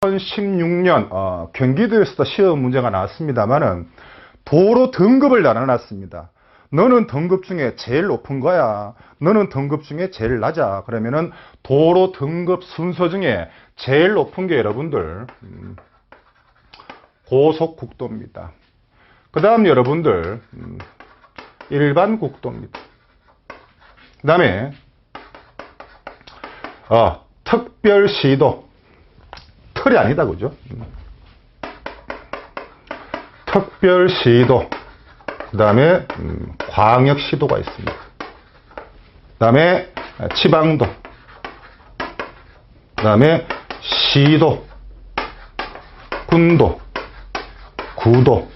2016년 어, 경기도에서도 시험 문제가 나왔습니다만은 도로 등급을 나눠놨습니다. 너는 등급 중에 제일 높은 거야. 너는 등급 중에 제일 낮아. 그러면은 도로 등급 순서 중에 제일 높은 게 여러분들 음, 고속국도입니다. 그 다음 여러분들 음, 일반 국도입니다. 그 다음에 어, 특별시도 틀이 아니다 그죠? 음. 특별시도 그 다음에 음, 광역시도가 있습니다. 그 다음에 지방도 그 다음에 시도 군도 구도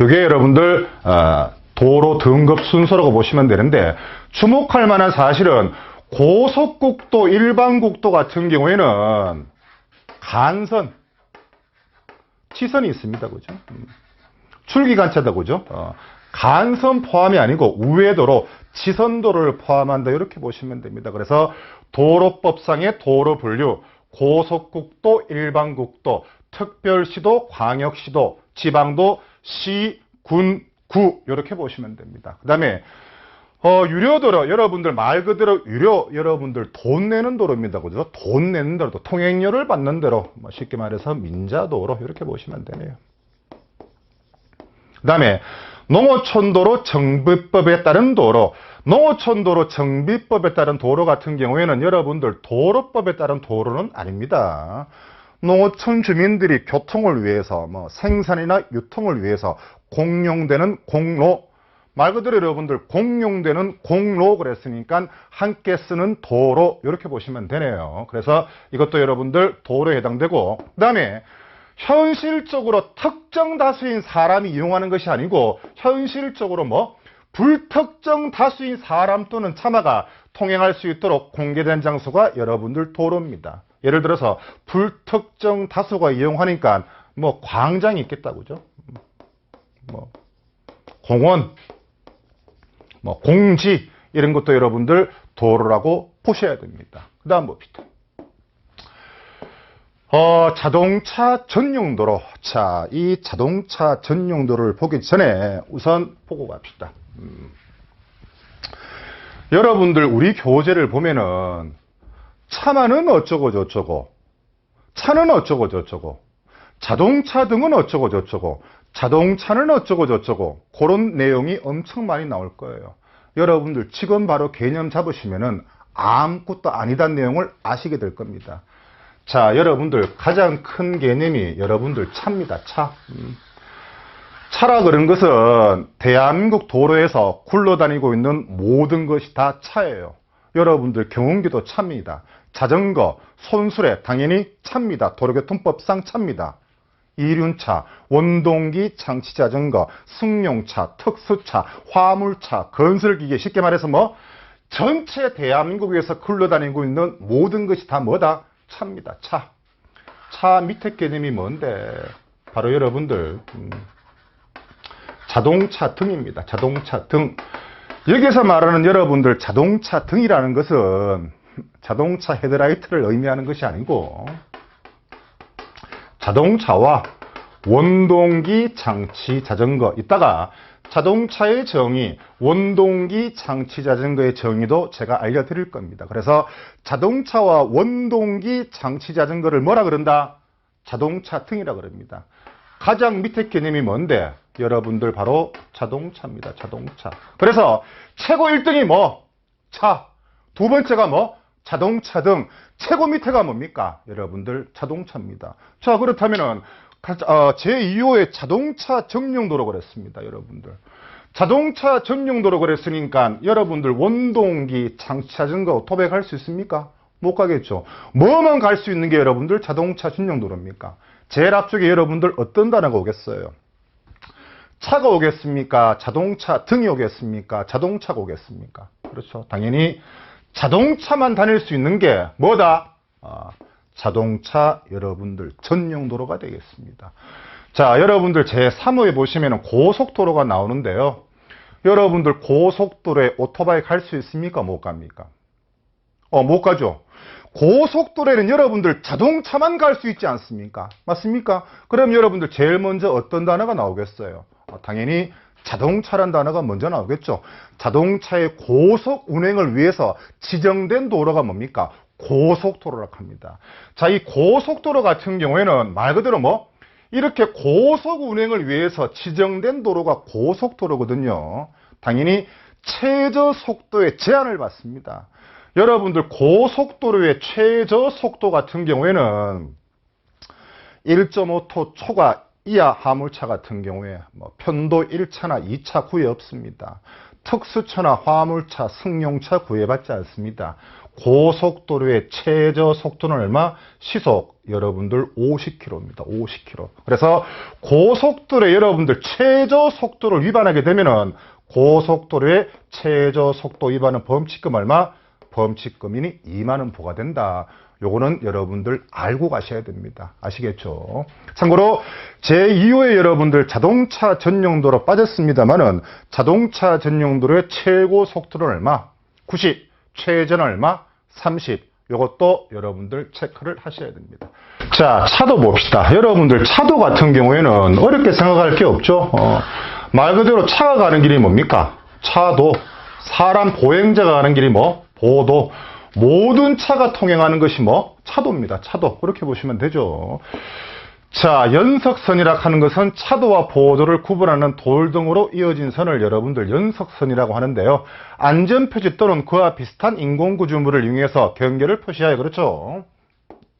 이게 여러분들 아, 도로 등급 순서라고 보시면 되는데 주목할 만한 사실은 고속국도 일반국도 같은 경우에는 간선. 치선이 있습니다 그죠? 음. 출기간차다 그죠? 어, 간선 포함이 아니고 우회도로 지선도를 포함한다 이렇게 보시면 됩니다. 그래서 도로법상의 도로 분류 고속국도 일반국도 특별시도 광역시도 지방도 시, 군, 구 이렇게 보시면 됩니다. 그 다음에 어, 유료도로 여러분들 말 그대로 유료 여러분들 돈 내는 도로입니다. 그죠? 돈 내는 도로 통행료를 받는 대로 뭐 쉽게 말해서 민자도로 이렇게 보시면 되네요. 그 다음에 농어촌도로 정비법에 따른 도로 농어촌도로 정비법에 따른 도로 같은 경우에는 여러분들 도로법에 따른 도로는 아닙니다. 농어촌 주민들이 교통을 위해서 뭐 생산이나 유통을 위해서 공용되는 공로 말 그대로 여러분들 공용되는 공로 그랬으니까 함께 쓰는 도로 이렇게 보시면 되네요. 그래서 이것도 여러분들 도로에 해당되고 그 다음에 현실적으로 특정 다수인 사람이 이용하는 것이 아니고 현실적으로 뭐 불특정 다수인 사람 또는 차마가 통행할 수 있도록 공개된 장소가 여러분들 도로입니다. 예를 들어서 불특정 다수가 이용하니까 뭐 광장이 있겠다 그죠? 뭐 공원 뭐 공지 이런 것도 여러분들 도로라고 보셔야 됩니다. 그 다음 봅시다. 어, 자동차 전용도로. 자, 이 자동차 전용도로를 보기 전에 우선 보고 갑시다. 음. 여러분들 우리 교재를 보면은 차만은 어쩌고 저쩌고 차는 어쩌고 저쩌고 자동차 등은 어쩌고 저쩌고 자동차는 어쩌고 저쩌고 그런 내용이 엄청 많이 나올 거예요. 여러분들 지금 바로 개념 잡으시면은 아무것도 아니다는 내용을 아시게 될 겁니다. 자, 여러분들 가장 큰 개념이 여러분들 차입니다. 차. 음. 차라 그런 것은 대한민국 도로에서 굴러다니고 있는 모든 것이 다 차예요. 여러분들 경운기도 차입니다. 자전거, 손수레 당연히 차입니다. 도로교통법상 차입니다. 이륜차, 원동기 장치 자전거, 승용차, 특수차, 화물차, 건설기계 쉽게 말해서 뭐 전체 대한민국에서 굴러다니고 있는 모든 것이 다 뭐다? 차입니다. 차. 차 밑에 개념이 뭔데? 바로 여러분들 음, 자동차 등입니다. 자동차 등. 여기서 말하는 여러분들 자동차 등이라는 것은 자동차 헤드라이트를 의미하는 것이 아니고 자동차와 원동기 장치 자전거 이따가 자동차의 정의, 원동기 장치 자전거의 정의도 제가 알려드릴 겁니다. 그래서 자동차와 원동기 장치 자전거를 뭐라 그런다? 자동차 등이라 그럽니다. 가장 밑에 개념이 뭔데? 여러분들 바로 자동차입니다. 자동차. 그래서 최고 1등이 뭐? 차. 두 번째가 뭐? 자동차 등 최고 밑에가 뭡니까? 여러분들 자동차입니다. 자 그렇다면은 어, 제2호의 자동차 전용도로 그랬습니다. 여러분들. 자동차 전용도로 그랬으니까 여러분들 원동기 자전거 오토바이 갈수 있습니까? 못 가겠죠. 뭐만 갈 수 있는 게 여러분들 자동차 전용도로입니까? 제일 앞쪽에 여러분들 어떤 단어가 오겠어요? 차가 오겠습니까? 자동차 등이 오겠습니까? 자동차가 오겠습니까? 그렇죠. 당연히 자동차만 다닐 수 있는 게 뭐다? 아, 자동차 여러분들 전용 도로가 되겠습니다. 자, 여러분들 제 3호에 보시면 고속도로가 나오는데요. 여러분들 고속도로에 오토바이 갈 수 있습니까? 못 갑니까? 어, 못 가죠. 고속도로에는 여러분들 자동차만 갈 수 있지 않습니까? 맞습니까? 그럼 여러분들 제일 먼저 어떤 단어가 나오겠어요? 아, 당연히 자동차란 단어가 먼저 나오겠죠. 자동차의 고속 운행을 위해서 지정된 도로가 뭡니까? 고속도로라고 합니다. 자, 이 고속도로 같은 경우에는 말 그대로 뭐 이렇게 고속 운행을 위해서 지정된 도로가 고속도로거든요. 당연히 최저 속도의 제한을 받습니다. 여러분들 고속도로의 최저 속도 같은 경우에는 1.5톤 초과 이하 화물차 같은 경우에 뭐 편도 1차나 2차 구애 없습니다. 특수차나 화물차, 승용차 구애받지 않습니다. 고속도로의 최저 속도는 얼마? 시속 여러분들 50km입니다. 50km. 그래서 고속도로에 여러분들 최저 속도를 위반하게 되면은 고속도로의 최저 속도 위반은 범칙금 얼마? 범칙금이 2만 원 부과된다. 요거는 여러분들 알고 가셔야 됩니다. 아시겠죠? 참고로 제2호에 여러분들 자동차 전용도로 빠졌습니다만은 자동차 전용도로의 최고 속도는 얼마? 90, 최저는 얼마? 30. 요것도 여러분들 체크를 하셔야 됩니다. 자, 차도 봅시다. 여러분들 차도 같은 경우에는 어렵게 생각할 게 없죠. 어, 말 그대로 차가 가는 길이 뭡니까? 차도. 사람 보행자가 가는 길이 뭐? 보도. 모든 차가 통행하는 것이 뭐? 차도입니다. 차도. 그렇게 보시면 되죠. 자, 연석선이라 하는 것은 차도와 보도를 구분하는 돌 등으로 이어진 선을 여러분들 연석선이라고 하는데요. 안전표지 또는 그와 비슷한 인공구조물을 이용해서 경계를 표시하여 그렇죠.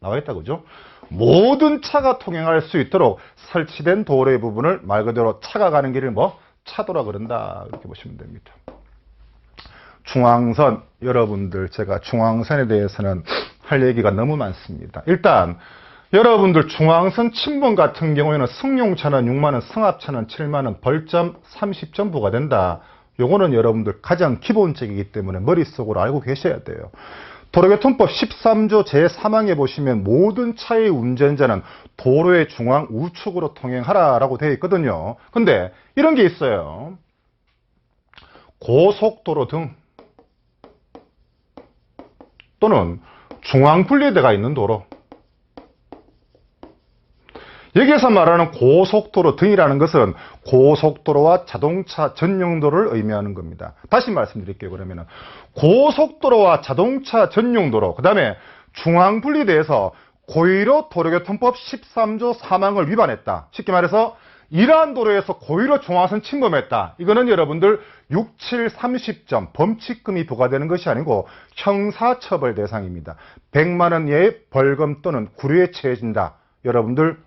나와 있다 그죠? 모든 차가 통행할 수 있도록 설치된 도로의 부분을 말 그대로 차가 가는 길을 뭐? 차도라 그런다. 이렇게 보시면 됩니다. 중앙선 여러분들 제가 중앙선에 대해서는 할 얘기가 너무 많습니다. 일단 여러분들 중앙선 침범 같은 경우에는 승용차는 6만원, 승합차는 7만원, 벌점 30점 부과된다. 요거는 여러분들 가장 기본적이기 때문에 머릿속으로 알고 계셔야 돼요. 도로교통법 13조 제3항에 보시면 모든 차의 운전자는 도로의 중앙 우측으로 통행하라라고 되어 있거든요. 근데 이런 게 있어요. 고속도로 등 또는 중앙 분리대가 있는 도로. 여기에서 말하는 고속도로 등이라는 것은 고속도로와 자동차 전용도로를 의미하는 겁니다. 다시 말씀드릴게요. 그러면은 고속도로와 자동차 전용도로, 그 다음에 중앙분리대에서 고의로 도로교통법 13조 3항을 위반했다. 쉽게 말해서 이러한 도로에서 고의로 중앙선 침범했다. 이거는 여러분들 6, 7, 30점 범칙금이 부과되는 것이 아니고 형사처벌 대상입니다. 100만 원 이하의 벌금 또는 구류에 처해진다. 여러분들